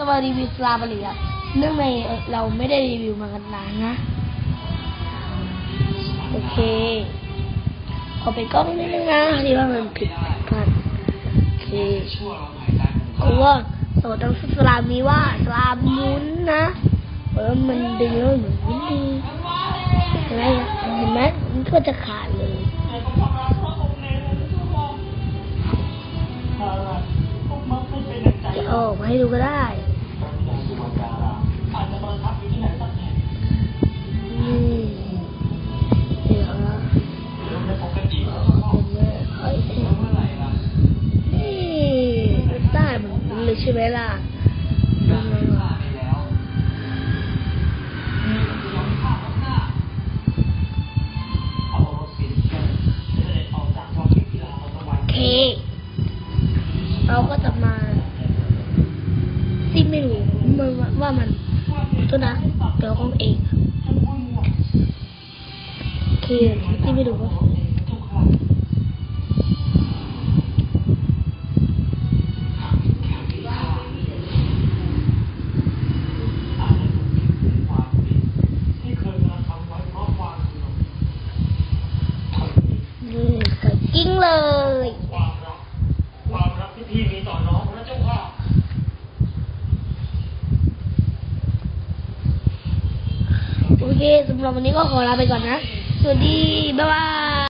จะมารีวิวสลาบรีครับเนื่องในเอ่เราไม่ได้รีวิวมากันนานนะ โอเคขอไปกล้องนิดนึงนะที่ว่ามันผิดพลาดโอเคกูว่าโสดต้องสลามมีว่าสลามมุนนะเพราะว่ามันดึงแล้วหมุนดีเห็นไหมเห็นไหมมันก็จะขาดเลยจะเอาออกมาให้ดูก็ได้ ไหมล่ะโอเคเราก็จะมาที่ไม่รู้มันว่ามันตัวนะเดี๋ยวของเองโอเคที่ไม่รู้ว่า เคสำหรับวันนี้ก็ขอลาไปก่อนนะ สวัสดี บ๊ายบาย